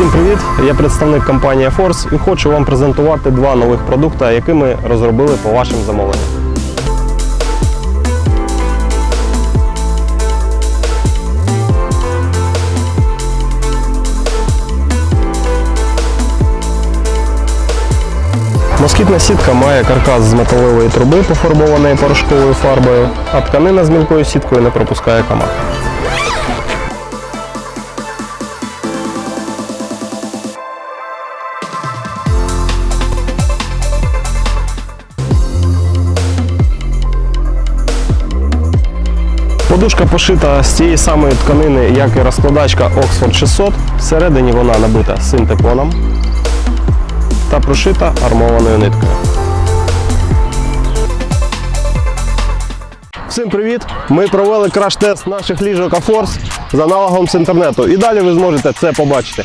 Всім привіт! Я представник компанії Force і хочу вам презентувати два нових продукти, які ми розробили по вашим замовленням. Москітна сітка має каркас з металевої труби, пофарбованої порошковою фарбою, а тканина з мілкою сіткою не пропускає комах. Подушка пошита з тієї самої тканини, як і розкладачка Oxford 600. Всередині вона набита синтепоном та прошита армованою ниткою. Всім привіт! Ми провели краш-тест наших ліжок Force за аналогом з інтернету. І далі ви зможете це побачити.